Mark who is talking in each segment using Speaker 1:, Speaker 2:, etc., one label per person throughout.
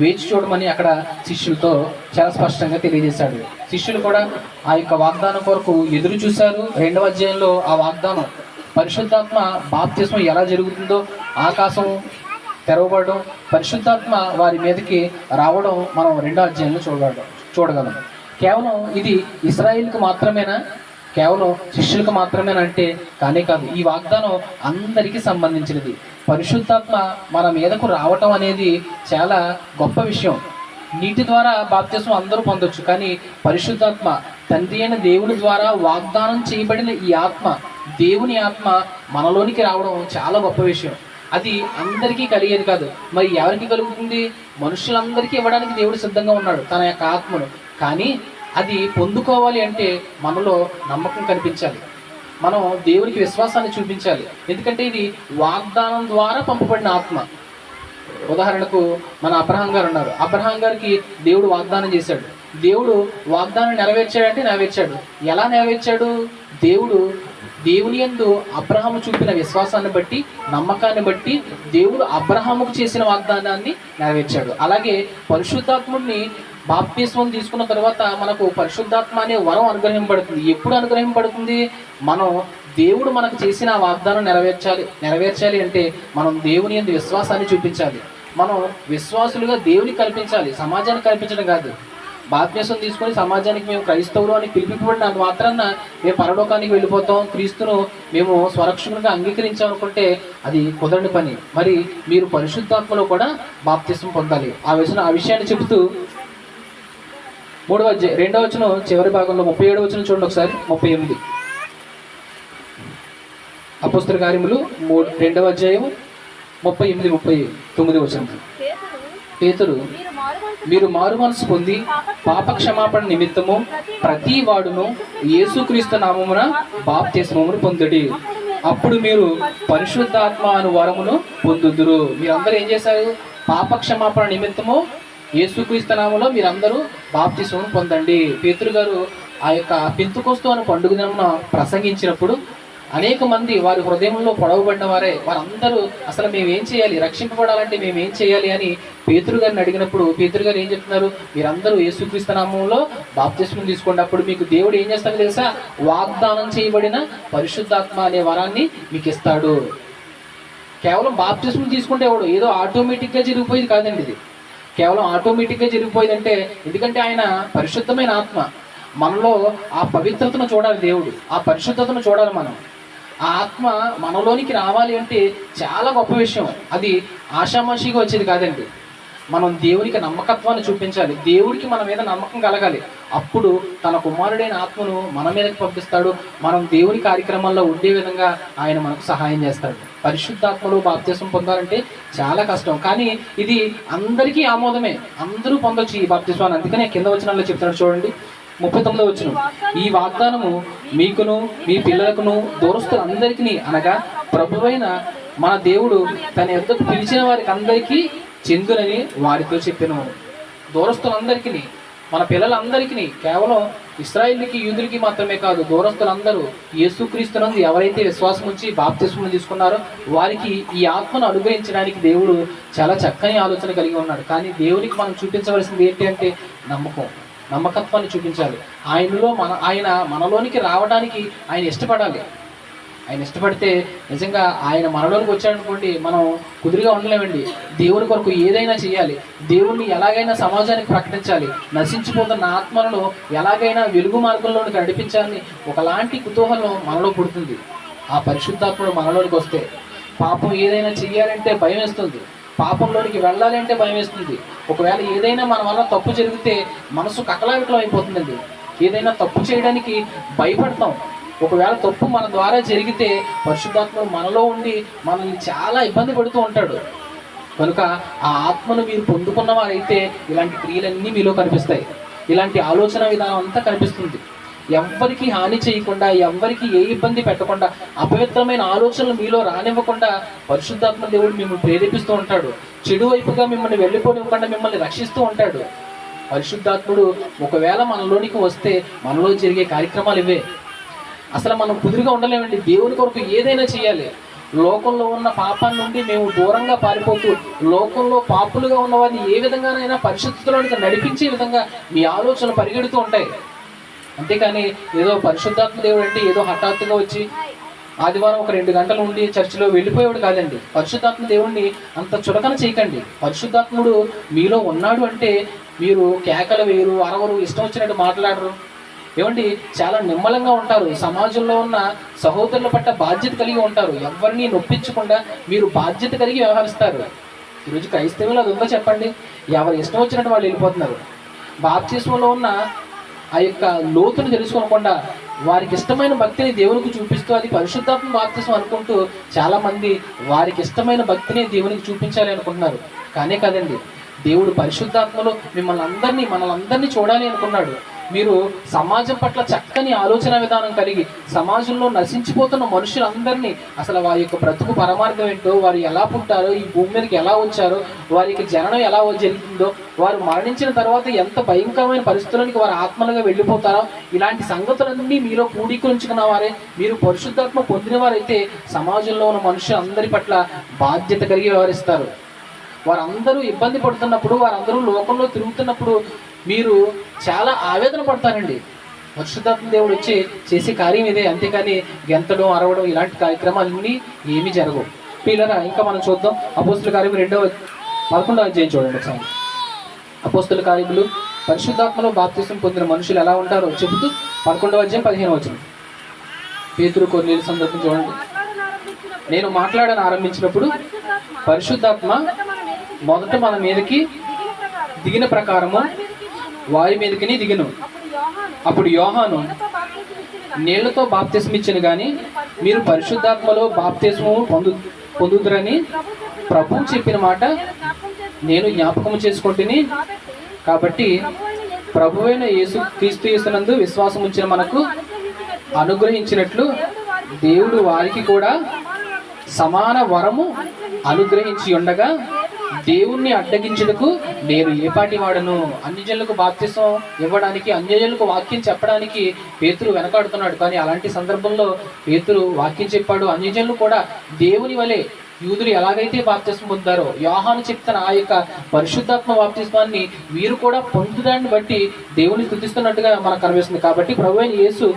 Speaker 1: వేచి చూడమని అక్కడ శిష్యులతో చాలా స్పష్టంగా తెలియజేశాడు. శిష్యులు కూడా ఆ యొక్క వాగ్దానం కొరకు ఎదురు చూశారు. రెండవ అధ్యాయంలో ఆ వాగ్దానం పరిశుద్ధాత్మ బాప్తిస్మం ఎలా జరుగుతుందో ఆకాశం తెరవబడడం పరిశుద్ధాత్మ వారి మీదకి రావడం మనం రెండో అధ్యాయంలో చూడగలం చూడగలం. కేవలం ఇది ఇస్రాయిల్కి మాత్రమేనా? కేవలం శిష్యులకు మాత్రమేనంటే కానే కాదు ఈ వాగ్దానం అందరికీ సంబంధించినది. పరిశుద్ధాత్మ మన మీదకు రావటం అనేది చాలా గొప్ప విషయం. నీటి ద్వారా బాప్తిసం అందరూ పొందొచ్చు కానీ పరిశుద్ధాత్మ తండ్రి అయిన దేవుని ద్వారా వాగ్దానం చేయబడిన ఈ ఆత్మ దేవుని ఆత్మ మనలోనికి రావడం చాలా గొప్ప విషయం. అది అందరికీ కలిగేది కాదు. మరి ఎవరికి కలుగుతుంది? మనుషులందరికీ ఇవ్వడానికి దేవుడు సిద్ధంగా ఉన్నాడు తన యొక్క ఆత్మను. కానీ అది పొందుకోవాలి అంటే మనలో నమ్మకం కనిపించాలి. మనం దేవునికి విశ్వాసాన్ని చూపించాలి. ఎందుకంటే ఇది వాగ్దానం ద్వారా పంపబడిన ఆత్మ. ఉదాహరణకు మన అబ్రహాం గారు ఉన్నారు. అబ్రహాం గారికి దేవుడు వాగ్దానం చేశాడు. దేవుడు వాగ్దానం నెరవేర్చాడంటే నెరవేర్చాడు. ఎలా నెరవేర్చాడు? దేవుడు దేవుని యందు అబ్రహాము చూపిన విశ్వాసాన్ని బట్టి నమ్మకాన్ని బట్టి దేవుడు అబ్రహాముకు చేసిన వాగ్దానాన్ని నెరవేర్చాడు. అలాగే పరిశుద్ధాత్ముడిని బాప్తిస్వం తీసుకున్న తర్వాత మనకు పరిశుద్ధాత్మ అనే వరం అనుగ్రహింపడుతుంది ఎప్పుడు అనుగ్రహింపడుతుంది మనం దేవుడు మనకు చేసిన వాగ్దానం నెరవేర్చాలి. నెరవేర్చాలి అంటే మనం దేవుని ఎందు విశ్వాసాన్ని చూపించాలి. మనం విశ్వాసులుగా దేవుని కల్పించాలి. సమాజాన్ని కల్పించడం కాదు. బాప్త్యసం తీసుకొని సమాజానికి మేము క్రైస్తవులు అని పిలిపింపబడినంత మాత్రాన మేము పరలోకానికి వెళ్ళిపోతాం. క్రీస్తును మేము స్వరక్షకునిగా అంగీకరించాం అనుకుంటే అది కుదరని పని. మరి మీరు పరిశుద్ధాత్మలో కూడా బాప్తిసం పొందాలి. ఆ విషయం ఆ విషయాన్ని చెబుతూ మూడవ రెండవ వచ్చిన చివరి భాగంలో ముప్పై ఏడు వచ్చిన చూడండి ఒకసారి. ముప్పై ఎనిమిది. అపుస్తల కార్యములు మూడు రెండవ అధ్యాయం ముప్పై ఎనిమిది ముప్పై తొమ్మిది వచ్చిన పేతురు మీరు మారు మనసు పొంది పాప క్షమాపణ నిమిత్తము ప్రతి వాడును యేసుక్రీస్తు నామమున బాప్తిస్మమును పొందుడి. అప్పుడు మీరు పరిశుద్ధాత్మ అను వరమును పొందుదురు. మీరందరూ ఏం చేశారు? పాప క్షమాపణ నిమిత్తము యేసుక్రీస్తు నామంలో మీరందరూ బాప్తిసం పొందండి. పేతురు గారు ఆ యొక్క పెంతుకోస్తు అనే పండుగ దినమున ప్రసంగించినప్పుడు అనేక మంది వారి హృదయంలో పొడవబడిన వారే వారందరూ అసలు మేము ఏం చేయాలి? రక్షింపబడాలంటే మేము ఏం చేయాలి అని పేతురు గారిని అడిగినప్పుడు పేతురు గారు ఏం చెప్తున్నారు? మీరందరూ యేసుక్రీస్తు నామంలో బాప్తిస్మం తీసుకోండి. అప్పుడు మీకు దేవుడు ఏం చేస్తాడో తెలుసా? వాగ్దానం చేయబడిన పరిశుద్ధాత్మ అనే వరాన్ని మీకు ఇస్తాడు. కేవలం బాప్తిస్మం తీసుకుంటే ఎవడు? ఏదో ఆటోమేటిక్గా జరిగిపోయేది కాదండి ఇది. కేవలం ఆటోమేటిక్గా జరిగిపోయిందంటే ఎందుకంటే ఆయన పరిశుద్ధమైన ఆత్మ. మనలో ఆ పవిత్రతను చూడాలి దేవుడు. ఆ పరిశుద్ధతను చూడాలి మనం. ఆ ఆత్మ మనలోనికి రావాలి అంటే చాలా గొప్ప విషయం. అది ఆషామాషిగా వచ్చేది కాదండి. మనం దేవునికి నమ్మకత్వాన్ని చూపించాలి. దేవుడికి మన మీద నమ్మకం కలగాలి. అప్పుడు తన కుమారుడైన ఆత్మను మన మీదకి పంపిస్తాడు. మనం దేవుని కార్యక్రమాల్లో ఉండే విధంగా ఆయన మనకు సహాయం చేస్తాడు. పరిశుద్ధాత్మలో బాప్తీసం పొందాలంటే చాలా కష్టం. కానీ ఇది అందరికీ ఆమోదమే. అందరూ పొందొచ్చు ఈ బాప్తిస్వాన్ని. అందుకనే కింద వచనాల్లో చెప్తున్నాడు చూడండి. ముప్పై తొమ్మిదో వచ్చిన ఈ వాగ్దానము మీకును మీ పిల్లలకును దూరస్తులందరికీ అనగా ప్రభువైన మన దేవుడు తన యొక్క పిలిచిన వారికి అందరికీ చెందునని వారితో చెప్పాను దూరస్తులందరికీ మన పిల్లలందరికీ కేవలం ఇస్రాయిల్కి యూదులకి మాత్రమే కాదు దూరస్తులందరూ యేసుక్రీస్తునందు ఎవరైతే విశ్వాసం ఉంచి బాప్తిస్మం తీసుకున్నారో వారికి ఈ ఆత్మను అనుగ్రహించడానికి దేవుడు చాలా చక్కని ఆలోచన కలిగి ఉన్నాడు. కానీ దేవునికి మనం చూపించవలసింది ఏంటి అంటే నమ్మకం. నమ్మకత్వాన్ని చూపించాలి. ఆయనలో మన ఆయన మనలోనికి రావడానికి ఆయన ఇష్టపడాలి. ఆయన ఇష్టపడితే నిజంగా ఆయన మనలోనికి వచ్చాడనుకోండి మనం కుదిరిగా ఉండలేమండి. దేవుని కొరకు ఏదైనా చేయాలి. దేవుణ్ణి ఎలాగైనా సమాజానికి ప్రకటించాలి. నశించిపోతున్న ఆత్మలను ఎలాగైనా వెలుగు మార్గంలోనికి నడిపించాలని ఒకలాంటి కుతూహలం మనలో పుడుతుంది. ఆ పరిశుద్ధాత్ముడు మనలోనికి వస్తే పాపం ఏదైనా చెయ్యాలంటే భయం వేస్తుంది. పాపంలోనికి వెళ్ళాలి అంటే భయం వేస్తుంది. ఒకవేళ ఏదైనా మన వల్ల తప్పు జరిగితే మనసు కకలావికలం అయిపోతుందండి. ఏదైనా తప్పు చేయడానికి భయపడతాం. ఒకవేళ తప్పు మన ద్వారా జరిగితే పరిశుద్ధాత్మ మనలో ఉండి మనల్ని చాలా ఇబ్బంది పడుతూ ఉంటాడు. కనుక ఆ ఆత్మను మీరు పొందుకున్న వారైతే ఇలాంటి క్రియలన్నీ మీలో కనిపిస్తాయి. ఇలాంటి ఆలోచన విధానం అంతా కనిపిస్తుంది. ఎవ్వరికి హాని చేయకుండా ఎవ్వరికి ఏ ఇబ్బంది పెట్టకుండా అపవిత్రమైన ఆలోచనలు మీలో రానివ్వకుండా పరిశుద్ధాత్మ దేవుడు మిమ్మల్ని ప్రేరేపిస్తూ ఉంటాడు. చెడు వైపుగా మిమ్మల్ని వెళ్ళిపోనివ్వకుండా మిమ్మల్ని రక్షిస్తూ ఉంటాడు. పరిశుద్ధాత్ముడు ఒకవేళ మనలోనికి వస్తే మనలో జరిగే కార్యక్రమాలు ఇవే. అసలు మనం కుదురుగా ఉండలేమండి. దేవుని కొరకు ఏదైనా చేయాలి. లోకంలో ఉన్న పాపం నుండి మేము దూరంగా పారిపోతూ లోకంలో పాపులుగా ఉన్న వారిని ఏ విధంగానైనా పరిశుద్ధులను నడిపించే విధంగా మీ ఆలోచనలు పరిగెడుతూ ఉంటాయి. అంతేకాని ఏదో పరిశుద్ధాత్మ దేవుడు అంటే ఏదో హఠాత్తుగా వచ్చి ఆదివారం ఒక రెండు గంటలు ఉండి చర్చిలో వెళ్ళిపోయేవాడు కాదండి. పరిశుద్ధాత్మ దేవుడిని అంత చులకన చేయకండి. పరిశుద్ధాత్ముడు మీలో ఉన్నాడు అంటే మీరు కేకలు వేరు అరవరు ఇష్టం వచ్చినట్టు మాట్లాడరు. ఏమండి చాలా నిమ్మలంగా ఉంటారు. సమాజంలో ఉన్న సహోదరుల పట్ల బాధ్యత కలిగి ఉంటారు. ఎవరిని నొప్పించకుండా మీరు బాధ్యత కలిగి వ్యవహరిస్తారు. ఈరోజు క్రైస్తవులు అది ఉందో చెప్పండి. ఎవరు ఇష్టం వచ్చినట్టు వాళ్ళు వెళ్ళిపోతున్నారు. బాప్తిస్మంలో ఉన్న ఆ యొక్క లోతును తెలుసుకోకుండా వారికి ఇష్టమైన భక్తిని దేవునికి చూపిస్తూ అది పరిశుద్ధాత్మ బాప్తిసం అనుకుంటూ చాలామంది వారికి ఇష్టమైన భక్తిని దేవునికి చూపించాలి అనుకుంటున్నారు. కానే కాదండి దేవుడు పరిశుద్ధాత్మలో మిమ్మల్ని అందరినీ మనల్ని అందరినీ చూడాలి అనుకున్నాడు. మీరు సమాజం పట్ల చక్కని ఆలోచన విధానం కలిగి సమాజంలో నశించిపోతున్న మనుషులందరినీ అసలు వారి యొక్క బ్రతుకు పరమార్థం ఏంటో వారు ఎలా పుట్టారో ఈ భూమి మీదకి ఎలా వచ్చారో వారి యొక్క జననం ఎలా జరిగిందో వారు మరణించిన తర్వాత ఎంత భయంకరమైన పరిస్థితులకి వారు ఆత్మలుగా వెళ్ళిపోతారో ఇలాంటి సంగతులన్నీ మీలో కూడీకరించుకున్న వారే మీరు పరిశుద్ధాత్మ పొందిన వారైతే సమాజంలో ఉన్న మనుషులందరి పట్ల బాధ్యత కలిగి వ్యవహరిస్తారు. వారందరూ ఇబ్బంది పడుతున్నప్పుడు వారందరూ లోకంలో తిరుగుతున్నప్పుడు మీరు చాలా ఆవేదన పడతారండి. పరిశుద్ధాత్మ దేవుడు వచ్చి చేసే కార్యం ఇదే. అంతేకాని గెంతడం అరవడం ఇలాంటి కార్యక్రమాలన్నీ ఏమీ జరగవు. పిల్లరా ఇంకా మనం చూద్దాం. అపోస్తుల కార్యం రెండవ పదకొండవ అధ్యాయం చూడండి ఒకసారి. అపోస్తుల కార్యములు పరిశుద్ధాత్మలో బాప్తిసం పొందిన మనుషులు ఎలా ఉంటారో చెబుతూ పదకొండవ అధ్యాయం పదిహేను వచ్చిన పేతురు కొన్నేళ్ళ సందర్భం చూడండి. నేను మాట్లాడని ఆరంభించినప్పుడు
Speaker 2: పరిశుద్ధాత్మ మొదట మన మీదకి దిగిన
Speaker 1: ప్రకారము
Speaker 2: వారి మీదకి దిగును.
Speaker 1: వారి మీదకిని దిగను
Speaker 2: అప్పుడు యోహాను నీళ్ళతో బాప్తిసం ఇచ్చిన
Speaker 1: కానీ మీరు పరిశుద్ధాత్మలో బాప్తిస్మము పొందు పొందుదురని
Speaker 2: ప్రభు చెప్పిన
Speaker 1: మాట
Speaker 2: నేను జ్ఞాపకం
Speaker 1: చేసుకుంటుని
Speaker 2: కాబట్టి ప్రభువైన యేసు
Speaker 1: క్రీస్తు యేసునందు విశ్వాసం ఉంచిన మనకు
Speaker 2: అనుగ్రహించినట్లు దేవుడు వారికి
Speaker 1: కూడా
Speaker 2: సమాన వరము
Speaker 1: అనుగ్రహించి ఉండగా దేవుణ్ణి అడ్డగించుటకు నేను ఏపాటి వాడను? అన్యజనులకు బాప్తిసం ఇవ్వడానికి అన్యజనులకు వాక్యం చెప్పడానికి పేతురు వెనకాడుతున్నాడు. కానీ అలాంటి సందర్భంలో పేతురు వాక్యం చెప్పాడు. అన్యజనులు కూడా దేవుని వలె యూదులు ఎలాగైతే బాప్తిసం పొందారో యోహాను చెప్తున్న ఆ యొక్క పరిశుద్ధాత్మ బాప్తిస్మాన్ని వీరు కూడా పొందుదాన్ని బట్టి దేవుని స్థుతిస్తున్నట్టుగా మనకు కనిపిస్తుంది. కాబట్టి ప్రభు అయిన యేసు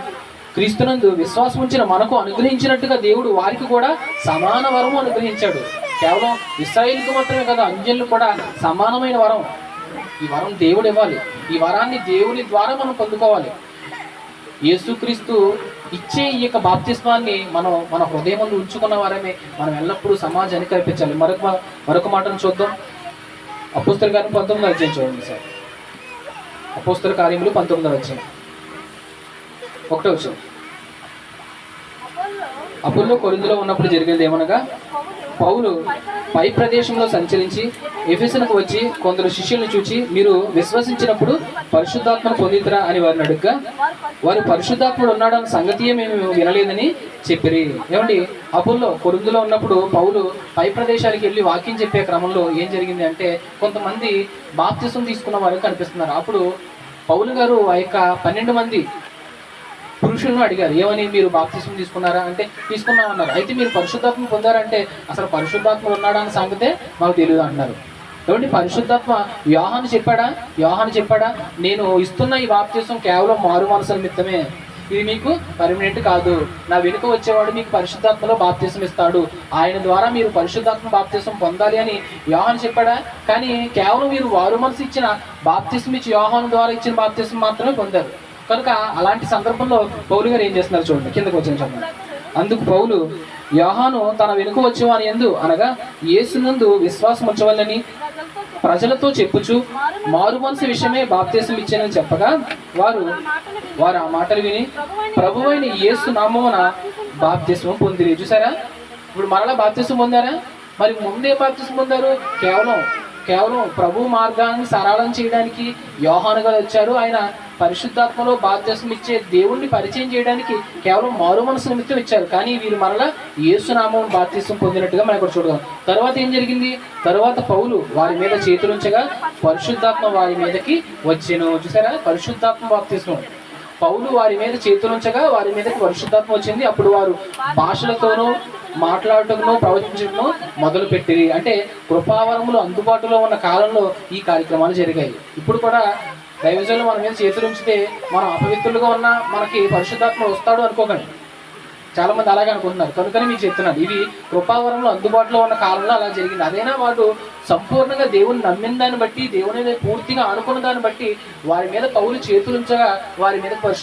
Speaker 1: క్రీస్తునందు విశ్వాసం ఉంచిన మనకు అనుగ్రహించినట్టుగా దేవుడు వారికి కూడా సమాన వరము అనుగ్రహించాడు. కేవలం ఇస్రాయిల్కి మాత్రమే కదా అంజన్లు కూడా సమానమైన వరం. ఈ వరం దేవుడు ఇవ్వాలి. ఈ వరాన్ని దేవుని ద్వారా మనం పొందుకోవాలి. యేసుక్రీస్తు ఇచ్చే ఈ యొక్క బాప్తిస్మాన్ని మనం మన హృదయంలో ఉంచుకున్న వారమే మనం ఎల్లప్పుడూ సమాజానికి కల్పించాలి. మరొక మరొక మాటను చూద్దాం. అపుస్తల కార్యం పంతొమ్మిది అధ్యాయం చూడండి సార్. అపోస్తల కార్యములు పంతొమ్మిది అధ్యాయం. ఒకటో విషయం అప్పుల్లో కొరిందులో ఉన్నప్పుడు జరిగింది ఏమనగా? పౌలు పై ప్రదేశంలో సంచరించి ఎఫెసన్కు వచ్చి కొందరు శిష్యులను చూచి మీరు విశ్వసించినప్పుడు పరిశుద్ధాత్మను పొందితరా? అని వారిని అడుగ్గా వారు పరిశుద్ధాత్ముడు ఉన్నాడన్న సంగతియే మేము వినలేదని చెప్పిరి. ఏమండి అప్పుల్లో కొరిందులో ఉన్నప్పుడు పౌలు పై ప్రదేశాలకు వెళ్ళి వాక్యం చెప్పే క్రమంలో ఏం జరిగింది అంటే కొంతమంది బాప్తిసం తీసుకున్న వారు కనిపిస్తున్నారు. అప్పుడు పౌలు గారు ఆ యొక్క పన్నెండు మంది పురుషులను అడిగారు ఏమని మీరు బాప్తిస్మం తీసుకున్నారా? అంటే తీసుకున్నామన్నారు అయితే మీరు పరిశుద్ధాత్మ పొందారంటే అసలు పరిశుద్ధాత్మ ఉన్నాడా అని సంగతే మాకు తెలియదు అంటున్నారు. కాబట్టి పరిశుద్ధాత్మ వ్యూహాన్ని చెప్పాడా? వ్యూహాన్ని చెప్పాడా? నేను ఇస్తున్న ఈ బాప్తిస్మం కేవలం మారు మనసు నిమిత్తమే. ఇది మీకు పర్మనెంట్ కాదు. నా వెనుక వచ్చేవాడు మీకు పరిశుద్ధాత్మలో బాప్తిసం ఇస్తాడు. ఆయన ద్వారా మీరు పరిశుద్ధాత్మ బాప్తిసం పొందాలి అని యోహాను చెప్పాడా? కానీ కేవలం మీరు వారు మనసు ఇచ్చిన బాప్తిసం ఇచ్చి యోహాను ద్వారా ఇచ్చిన బాప్తిసం మాత్రమే పొందారు. కనుక అలాంటి సందర్భంలో పౌలు గారు ఏం చేస్తున్నారు చూడండి కిందకు వచ్చిన చూడండి అందుకు పౌలు యోహాను తన వెనుక వచ్చేవాని ఎందు అనగా యేసునందు విశ్వాసం ఉంచవాలని ప్రజలతో చెప్పుచు మారు మనసు విషయమే బాప్తీసం ఇచ్చానని చెప్పగా వారు వారు ఆ మాటలు విని ప్రభువైన యేసు నామమున బాప్తీసం పొందిరి. చూసారా? ఇప్పుడు మరలా బాప్తీసం పొందారా? మరి ముందే బాప్తీసం పొందారు? కేవలం కేవలం ప్రభు మార్గాన్ని సరళం చేయడానికి యోహానుగా వచ్చారు. ఆయన పరిశుద్ధాత్మలో బాధ్యసం ఇచ్చే దేవుణ్ణి పరిచయం చేయడానికి కేవలం మారు మనసు నిమిత్తం ఇచ్చారు. కానీ వీరు మరలా యేసునామం బాధ్యసం పొందినట్టుగా మనం ఇక్కడ చూడగలం. తర్వాత ఏం జరిగింది? తర్వాత పౌలు వారి మీద చేతులుంచగా పరిశుద్ధాత్మ వారి మీదకి వచ్చాను. చూసారా? పరిశుద్ధాత్మ బాప్తిసం పౌలు వారి మీద చేతులుంచగా వారి మీదకి పరిశుద్ధాత్మ వచ్చింది. అప్పుడు వారు భాషలతోనూ మాట్లాడటంలో ప్రవచించడంలో మొదలుపెట్టి అంటే కృపావరములు అందుబాటులో ఉన్న కాలంలో ఈ కార్యక్రమాలు జరిగాయి. ఇప్పుడు కూడా దైవజనులు మన మీద చేతులు ఉంచితే మనం అపవిత్రులుగా ఉన్న మనకి పరిశుద్ధాత్మ వస్తాడు అనుకోకండి. చాలా మంది అలాగే అనుకుంటున్నారు. కనుకనే మీకు చెప్తున్నాను. ఇవి కృపావరంలో అందుబాటులో ఉన్న కాలంలో అలా జరిగింది. అదైనా వాడు సంపూర్ణంగా దేవుని నమ్మిన దాన్ని బట్టి దేవుని పూర్తిగా అనుకున్న దాన్ని బట్టి వారి మీద పౌరులు చేతులుంచగా వారి మీద పరిశు